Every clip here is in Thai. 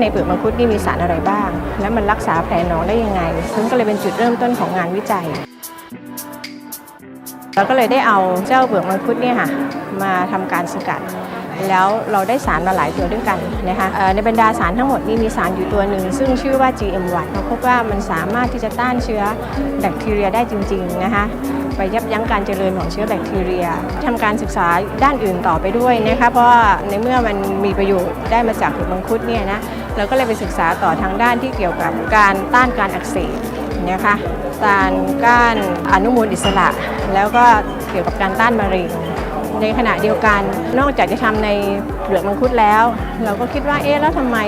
ในเปลือกมังคุดนี่มีสารอะไรบ้าง แล้วมันรักษาแผลหนองได้ยังไง ซึ่งก็เลยเป็นจุดเริ่มต้นของงานวิจัยเราก็เลยได้เอาเจ้าเปลือกมังคุดเนี่ยค่ะมาทำการสกัด แล้วเราได้สารมาหลายตัวด้วยกันนะคะในบรรดาสารทั้งหมดนี้มีสารอยู่ตัวหนึ่ง ซึ่งชื่อว่า GM1 เราพบว่ามันสามารถที่จะต้านเชื้อแบคทีเรียได้จริงๆนะคะ ยับยั้งการเจริญของเชื้อแบคทีเรียทำการศึกษาด้านอื่นต่อไปด้วยนะคะเพราะในเมื่อมันมีประโยชน์ได้มาจากเปลือกมังคุดเนี่ยนะเราก็เลยไปศึกษาต่อทางด้านที่เกี่ยวกับการต้านการอักเสบนะคะต้านก้านอนุมูลอิสระ แล้วก็เกี่ยวกับการต้านมะเร็งในขณะเดียวกันนอกจากจะทำในเปลือกมังคุดแล้ว เราก็คิดว่าเอ๊ะแล้วทำไม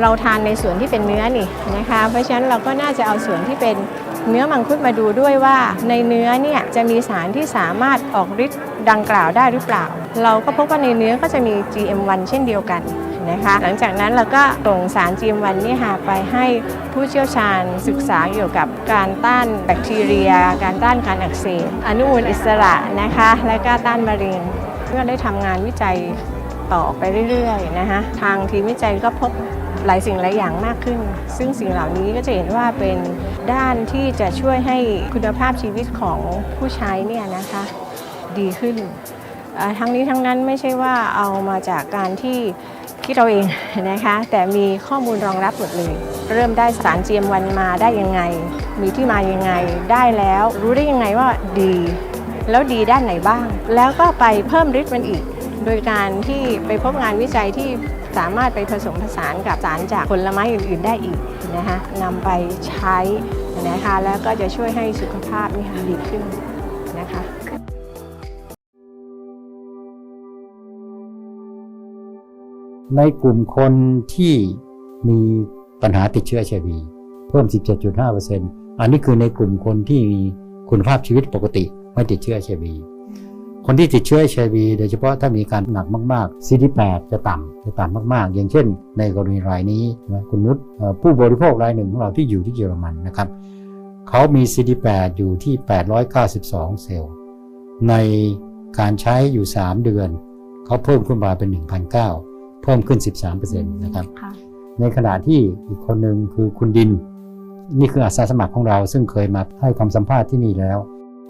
เราทานในส่วนที่เป็นเนื้อนี่นะคะ เพราะฉะนั้นเราก็น่าจะเอาส่วนที่เป็น เนื้อมังคุดมาดูด้วยว่า ในเนื้อเนี่ยจะมีสารที่สามารถออกฤทธิ์ดังกล่าวได้หรือเปล่า เราก็พบว่าในเนื้อก็จะมี GM1 เช่นเดียวกันนะคะหลังจากนั้นเราก็ส่งสาร GM1 นี่ยค่ะไปให้ผู้เชี่ยวชาญศึกษาเกี่ยวกับการต้านแบคทีเรีย การต้านการอักเสบอนุมูลอิสระนะคะ และก็ต้านมะเร็งเพื่อได้ทำงานวิจัยต่อไปเรื่อยๆนะคะทางทีมวิจัยก็พบ หลายสิ่งหลายอย่างมากขึ้น ซึ่งสิ่งเหล่านี้ก็จะเห็นว่าเป็นด้านที่จะช่วยให้คุณภาพชีวิตของผู้ใช้เนี่ยนะคะดีขึ้น ทั้งนี้ทั้งนั้นไม่ใช่ว่าเอามาจากการที่คิดเราเองนะคะ แต่มีข้อมูลรองรับหมดเลย เริ่มได้สาร GM1 มาได้ยังไง มีที่มายังไงได้แล้ว รู้ได้ยังไงว่าดี แล้วดีด้านไหนบ้าง แล้วก็ไปเพิ่มฤทธิ์มันอีก โดยการที่ไปพบงานวิจัยที่ สามารถไปผสมผสานกับสารจากผลไม้อื่น ๆ ได้อีกนะคะนำไปใช้นะคะแล้วก็จะช่วยให้สุขภาพนี่ค่ะดีขึ้นนะคะในกลุ่มคนที่มีปัญหาติดเชื้อ HIV เพิ่ม 17.5%อันนี้คือในกลุ่มคนที่มีคุณภาพชีวิตปกติไม่ติดเชื้อ HIV คนที่ติดเชื้อ HIV โดยเฉพาะถ้ามีการหนักมากๆ CD8 จะต่ำจะต่ำมากๆ อย่างเช่น ในกรณีรายนี้นะคุณนุชเอ่อผู้บริโภครายหนึ่งของเราที่อยู่ที่เยอรมันนะครับเขามี CD8 อยู่ที่ 892 เซลล์ ในการใช้อยู่ 3 เดือน เขาเพิ่มขึ้นมาเป็น 1,009 เพิ่มขึ้น 13%นะครับในขณะที่อีกคนหนึ่งคือคุณดิน นี่คืออาสาสมัครของเราซึ่งเคยมาให้คำสัมภาษณ์ที่นี่แล้ว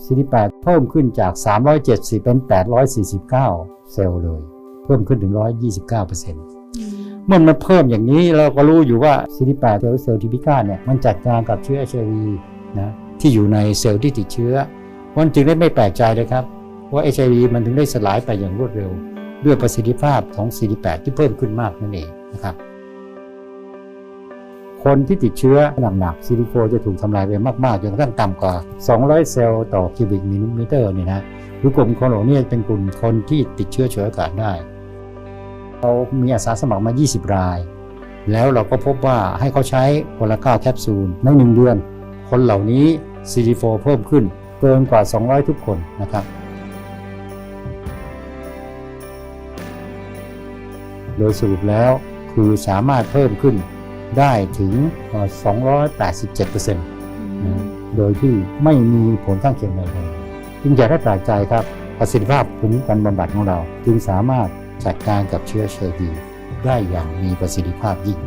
CD8 เพิ่มขึ้นจาก 370 เป็น 849 เซลล์เลย เพิ่มขึ้นถึง 129%เมื่อมันเพิ่มอย่างนี้เราก็รู้อยู่ว่า CD8 เซลล์เซลล์ทิพิก้าเนี่ยมันจัดการกับเชื้อ HIV นะที่อยู่ในเซลล์ที่ติดเชื้อมันจึงได้ไม่แปลกใจเลยครับ ว่า HIV มันถึงได้สลายไปอย่างรวดเร็ว ด้วยประสิทธิภาพของ CD8 ที่เพิ่มขึ้นมากนั่นเองนะครับ คนที่ติดเชื้อหนักๆ CD4 จะถูกทำลายไปมากๆจนกระทั่งต่ำกว่า 200 เซลล์ต่อคิวบิกมิลลิเมตรเนี่ยนะคือกลุ่มคนเหล่านี้เป็นกลุ่มคนที่ติดเชื้อฉวยโอกาสได้เรามีอาสาสมัครมา 20 ราย แล้วเราก็พบว่าให้เขาใช้คนละ9แคปซูลใน 1 เดือน คนเหล่านี้ CD4 เพิ่มขึ้นเกินกว่า 200 ทุกคนนะครับ โดยสรุปแล้วคือสามารถเพิ่มขึ้น ได้ถึงเอ่อ287%นะโดยที่ไม่มีผลข้างเคียงใดเลยจึงอย่าได้แปลกใจครับประสิทธิภาพภูมิคุ้มกันบำบัดของเรา จึงสามารถจัดการกับเชื้อเชื้อดีได้อย่างมีประสิทธิภาพยิ่ง